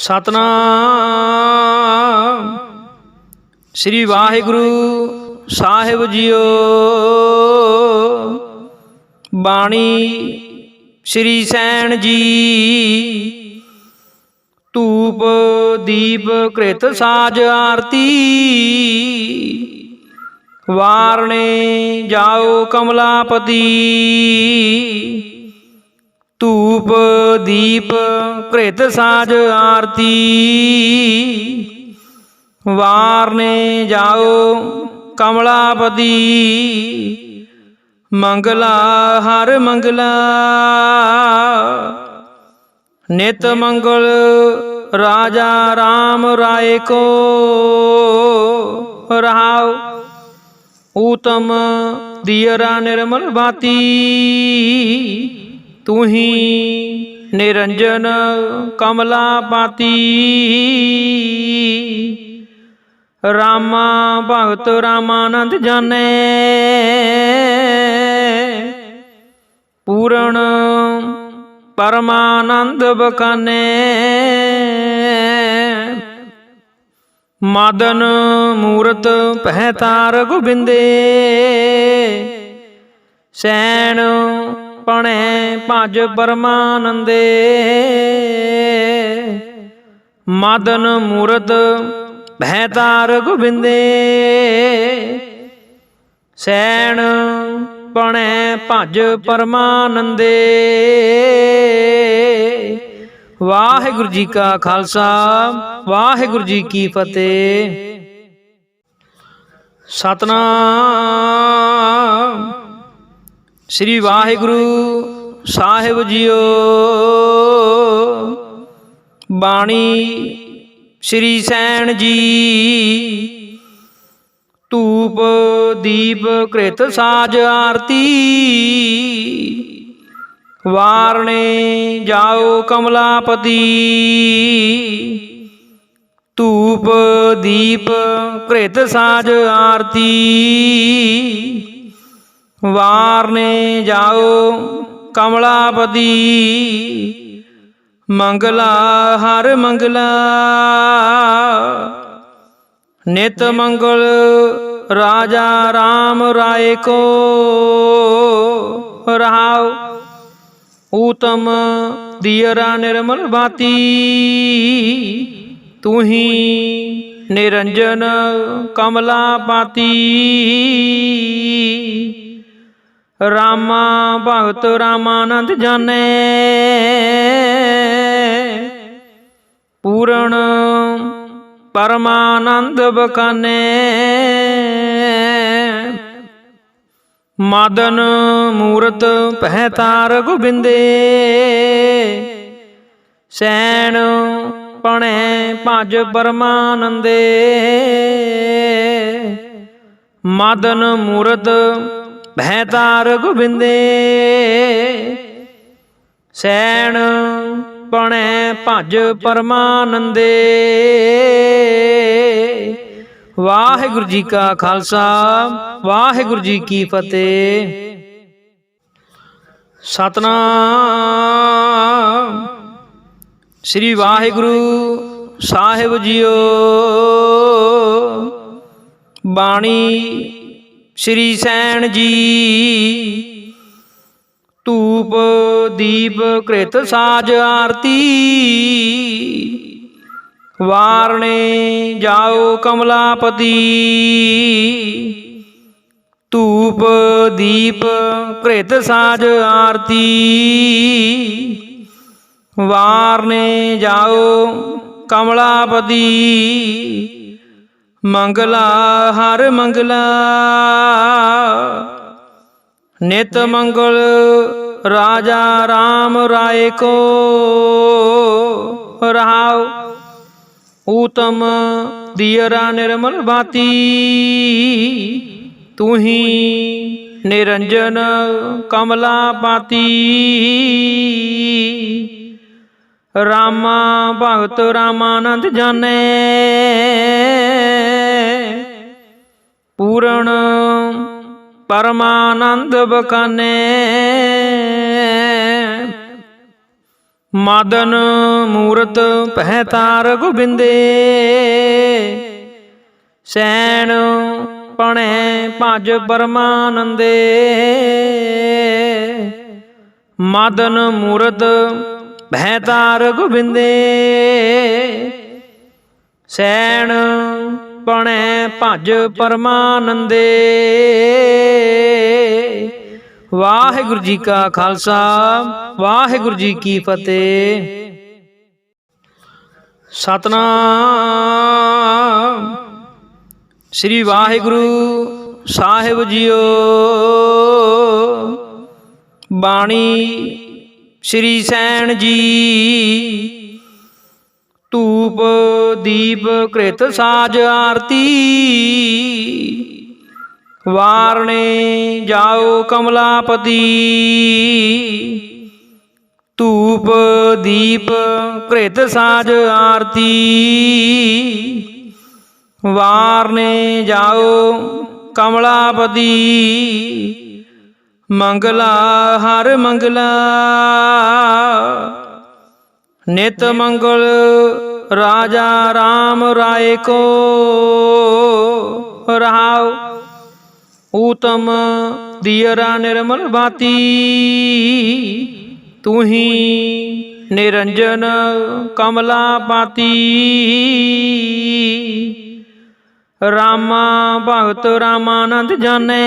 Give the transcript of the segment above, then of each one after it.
ਸਤਨਾਮ। ਸ੍ਰੀ ਵਾਹਿਗੁਰੂ ਸਾਹਿਬ ਜੀਓ। ਬਾਣੀ ਸ੍ਰੀ ਸੈਣ ਜੀ। ਧੂਪ, ਦੀਪ ਕ੍ਰਿਤ ਸਾਜ ਆਰਤੀ। ਵਾਰਣੇ ਜਾਓ ਕਮਲਾਪਤੀ। ਧੂਪ, ਦੀਪ ਕ੍ਰਿਤ ਸਾਜ, ਆਰਤੀ। ਵਾਰਨੇ ਜਾਓ ਕਮਲਾਪਤੀ, ਮੰਗਲਾ, ਹਰ ਮੰਗਲਾ। ਨਿਤ ਮੰਗਲ ਰਾਜਾ RAM ਰਾਏ ਕੋ ਰਹਾਉ। ਊਤਮ, ਦੀਅਰਾ ਨਿਰਮਲ ਬਾਤੀ। ਤੂੰ ਹੀ ਨਿਰੰਜਨ ਕਮਲਾ ਪਾਤੀ। ਰਾਮਾ ਭਗਤ ਰਾਮਾਨੰਦ ਜਾਣੈ। ਪੂਰਨ ਪਰਮਾਨੰਦ ਬਕਾਨੇ ਮਾਦਨ ਮੂਰਤ ਪਹਿ ਤਾਰ ਗੋਬਿੰਦੇ। ਸੈਣ ਪਣੈ ਭਜ ਪਰਮਾਨੰਦੇ। ਮਦਨ ਮੂਰਤ ਭੈ ਤਾਰ ਗੋਬਿੰਦੇ। ਸੈਣ ਪਣੈ ਭਜ ਪਰਮਾਨੰਦੇ। ਵਾਹਿਗੁਰੂ ਜੀ ਕਾ ਖਾਲਸਾ, ਵਾਹਿਗੁਰੂ ਜੀ ਕੀ ਫਤਿਹ। ਸਤਨਾਮ। ਸ੍ਰੀ ਵਾਹਿਗੁਰੂ ਸਾਹਿਬ ਜੀਓ। ਬਾਣੀ ਸ੍ਰੀ ਸੈਣ ਜੀ। ਧੂਪ, ਦੀਪ, ਕ੍ਰਿਤ, ਸਾਜ, ਆਰਤੀ। ਵਾਰਣੇ ਜਾਓ ਕਮਲਾਪਤੀ। ਧੂਪ, ਦੀਪ, ਕ੍ਰਿਤ, ਸਾਜ, ਆਰਤੀ। ਵਾਰਨੇ ਜਾਓ ਕਮਲਾਪਤੀ ਮੰਗਲਾ, ਹਰ ਮੰਗਲਾ। ਨਿਤ ਮੰਗਲ, ਰਾਜਾ RAM ਰਾਏ ਕੋ। ਰਹਾਉ, ਊਤਮ ਦੀਅਰਾ ਨਿਰਮਲ ਬਾਤੀ। ਤੂੰ ਹੀ ਨਿਰੰਜਨ ਕਮਲਾ ਪਾਤੀ। ਰਾਮਾ ਭਗਤ ਰਾਮਾਨੰਦ ਜਾਣੇ। ਪੂਰਨ ਪਰਮਾਨੰਦ ਬਕਾਨੇ ਮਾਦਨ ਮੂਰਤ ਪਹਿ ਤਾਰ ਗੋਬਿੰਦੇ। ਸੈਣ ਪਣੈ ਭਜ ਪਰਮਾਨੰਦੇ। ਮਾਦਨ ਮੂਰਤ ਭੈ ਤਾਰ ਗੋਬਿੰਦੇ ਸੈਣ ਪਣੈ ਭਜ ਪਰਮਾਨੰਦੇ। ਵਾਹਿਗੁਰੂ ਜੀ ਕਾ ਖਾਲਸਾ, ਵਾਹਿਗੁਰੂ ਜੀ ਕੀ ਫਤਿਹ। ਸਤਨਾਮ। ਸ੍ਰੀ ਵਾਹਿਗੁਰੂ ਸਾਹਿਬ ਜੀਓ। ਬਾਣੀ ਸ੍ਰੀ ਸੈਣ ਜੀ। ਧੂਪ ਦੀਪ ਕ੍ਰਿਤ ਸਾਜ ਆਰਤੀ। ਵਾਰਣੇ ਜਾਓ ਕਮਲਾਪਤੀ। ਧੂਪ ਦੀਪ ਕ੍ਰਿਤ ਸਾਜ ਆਰਤੀ। ਵਾਰਨੇ ਜਾਓ ਕਮਲਾਪਤੀ। ਮੰਗਲਾ, ਹਰ ਮੰਗਲਾ। ਨਿਤ ਮੰਗਲ ਰਾਜਾ RAM ਰਾਏ ਕੋ ਰਹਾਉ। ਊਤਮ ਦੀਅਰਾ ਨਿਰਮਲ ਬਾਤੀ। ਤੂੰ ਹੀ ਨਿਰੰਜਨ ਕਮਲਾ ਪਾਤੀ। ਰਾਮਾ ਭਗਤ ਰਾਮਾਨੰਦ ਜਾਣੇ। ਪੂਰਨ ਪਰਮਾਨੰਦ ਬਕਾਨੇ ਮਾਦਨ ਮੂਰਤ ਪਹਿ ਤਾਰ ਗੋਬਿੰਦੇ। ਸੈਣ ਪਣੈ ਭਜ ਪਰਮਾਨੰਦੇ। ਮਦਨ ਮੂਰਤ ਭੈ ਤਾਰ ਗੋਬਿੰਦੇ। ਸੈਣ ਪਣੈ ਭਜ ਪਰਮਾਨੰਦੇ। ਵਾਹਿਗੁਰੂ ਜੀ ਕਾ ਖਾਲਸਾ, ਵਾਹਿਗੁਰੂ ਜੀ ਕੀ ਫਤਿਹ। ਸਤਨਾਮ। ਸ੍ਰੀ ਵਾਹਿਗੁਰੂ ਸਾਹਿਬ ਜੀਓ। ਬਾਣੀ ਸ੍ਰੀ ਸੈਣ ਜੀ। ਧੂਪ ਦੀਪ ਕ੍ਰਿਤ ਸਾਜ ਆਰਤੀ। ਵਾਰਣੇ ਜਾਓ ਕਮਲਾਪਤੀ। ਧੂਪ ਦੀਪ ਕ੍ਰਿਤ ਸਾਜ ਆਰਤੀ। ਵਾਰਨੇ ਜਾਓ ਕਮਲਾਪਤੀ। ਮੰਗਲਾ ਹਰ ਮੰਗਲਾ। ਨਿਤ ਮੰਗਲ ਰਾਜਾ RAM ਰਾਏ ਕੋ ਰਹਾਉ। ਊਤਮ ਦੀਅਰਾ ਨਿਰਮਲ ਬਾਤੀ ਤੂੰ ਹੀ ਨਿਰੰਜਨ ਕਮਲਾ ਪਾਤੀ। ਰਾਮਾ ਭਗਤ ਰਾਮਾਨੰਦ ਜਾਣੈ।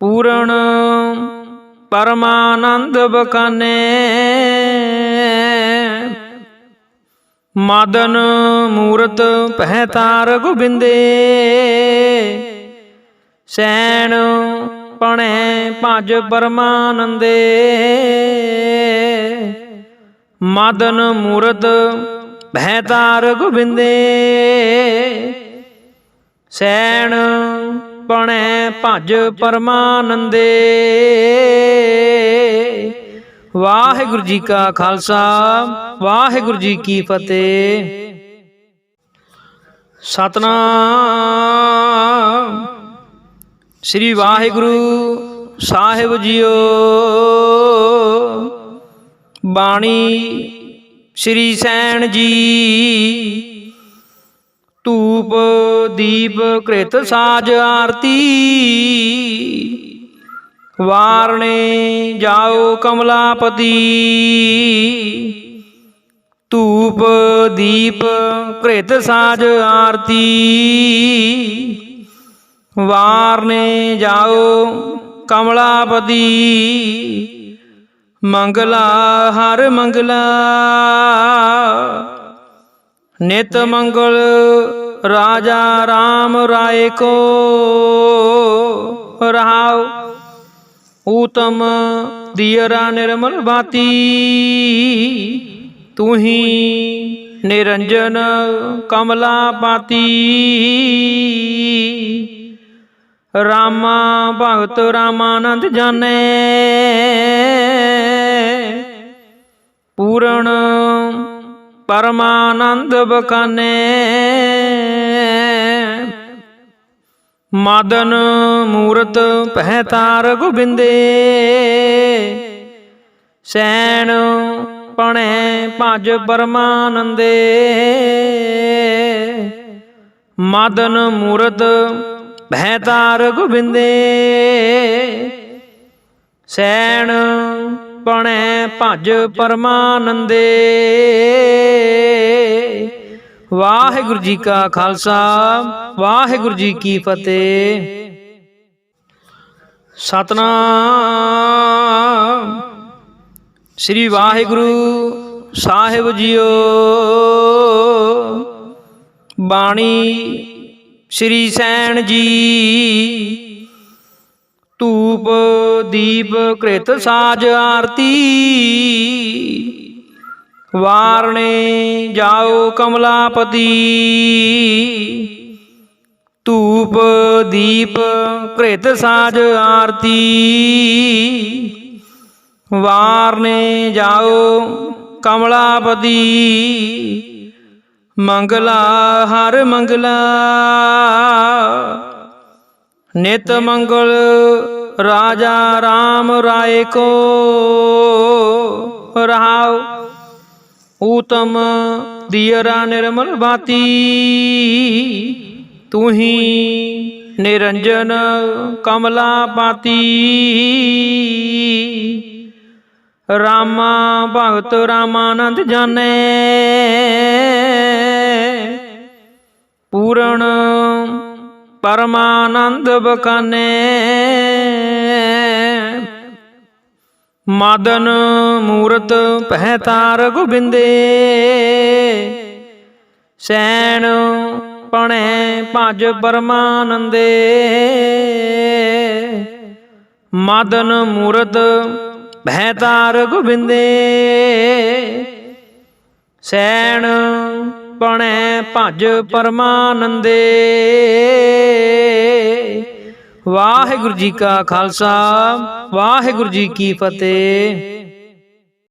ਪੂਰਨ ਪਰਮਾਨੰਦ ਬਖਾਨੇ। ਮਾਦਨ ਮੂਰਤ ਪਹਿ ਤਾਰ ਗੋਬਿੰਦੇ। ਸੈਣ ਪਣੇ ਭਜ ਪਰਮਾਨੰਦੇ। ਮਾਦਨ ਮੂਰਤ ਪਹਿ ਤਾਰ ਗੋਬਿੰਦੇ। ਸੈਣ ਪਣੈ ਭਜ ਪਰਮਾਨੰਦੇ। ਵਾਹਿਗੁਰੂ ਜੀ ਕਾ ਖਾਲਸਾ, ਵਾਹਿਗੁਰੂ ਜੀ ਕੀ ਫਤਿਹ। ਸਤਨਾਮ। ਸ੍ਰੀ ਵਾਹਿਗੁਰੂ ਸਾਹਿਬ ਜੀਓ। ਬਾਣੀ ਸ੍ਰੀ ਸੈਣ ਜੀ। ਧੂਪ ਦੀਪ ਕ੍ਰਿਤ ਸਾਜ ਆਰਤੀ। ਵਾਰਣੇ ਜਾਓ ਕਮਲਾਪਤੀ। ਧੂਪ ਦੀਪ ਕ੍ਰਿਤ ਸਾਜ ਆਰਤੀ। ਵਾਰਨੇ ਜਾਓ ਕਮਲਾਪਤੀ। ਮੰਗਲਾ ਹਰ ਮੰਗਲਾ। ਨਿਤ ਮੰਗਲ ਰਾਜਾ RAM ਰਾਏ ਕੋ ਰਹਾਉ। ਊਤਮ ਦੀਅਰਾ ਨਿਰਮਲ ਬਾਤੀ। ਤੂੰ ਹੀ ਨਿਰੰਜਨ ਕਮਲਾ ਪਾਤੀ ਰਾਮਾ ਭਗਤ ਰਾਮਾਨੰਦ ਜਾਣੇ। ਪੂਰਨ ਪਰਮਾਨੰਦ ਬਖਾਨੇ। ਮਾਦਨ ਮੂਰਤ ਪਹਿ ਤਾਰ ਗੋਬਿੰਦੇ। ਸੈਣ ਪਣੇ ਭਜ ਪਰਮਾਨੰਦੇ। ਮਦਨ ਮੂਰਤ ਪਹਿ ਤਾਰ ਗੋਬਿੰਦੇ। ਸੈਣ ਪਣੈ ਭਜ ਪਰਮਾਨੰਦੇ। ਵਾਹਿਗੁਰੂ ਜੀ ਕਾ ਖਾਲਸਾ, ਵਾਹਿਗੁਰੂ ਜੀ ਕੀ ਫਤਿਹ। ਸਤਨਾਮ। ਸ੍ਰੀ ਵਾਹਿਗੁਰੂ ਸਾਹਿਬ ਜੀਓ। ਬਾਣੀ ਸ੍ਰੀ ਸੈਣ ਜੀ। ਧੂਪ ਦੀਪ ਕ੍ਰਿਤ ਸਾਜ ਆਰਤੀ। ਵਾਰਣੇ ਜਾਓ ਕਮਲਾਪਤੀ। ਧੂਪ ਦੀਪ ਕ੍ਰਿਤ ਸਾਜ ਆਰਤੀ। ਵਾਰਨੇ ਜਾਓ ਕਮਲਾਪਤੀ। ਮੰਗਲਾ ਹਰ ਮੰਗਲਾ। ਨਿਤ ਮੰਗਲ ਰਾਜਾ RAM ਰਾਏ ਕੋ ਰਹਾਉ। ਊਤਮ ਦੀਰਾ ਨਿਰਮਲ ਬਾਤੀ ਤੂੰ ਹੀ ਨਿਰੰਜਨ ਕਮਲਾ ਪਾਤੀ। ਰਾਮਾ ਭਗਤ ਰਾਮਾਨੰਦ ਜਾਣੈ। ਪੂਰਨ ਪਰਮਾਨੰਦ ਬਕਾਨੇ ਮਾਦਨ ਮੂਰਤ ਪਹਿ ਤਾਰ ਗੋਬਿੰਦੇ। ਸੈਣ ਪਣੈ ਭਜ ਪਰਮਾਨੰਦੇ। ਮਦਨ ਮੂਰਤ ਭੈ ਤਾਰ ਗੋਬਿੰਦੇ। ਸੈਣ ਪਣੈ ਭਜ ਪਰਮਾਨੰਦੇ। ਵਾਹਿਗੁਰੂ ਜੀ ਕਾ ਖਾਲਸਾ ਵਾਹਿਗੁਰੂ ਜੀ ਕੀ ਫਤਿਹ।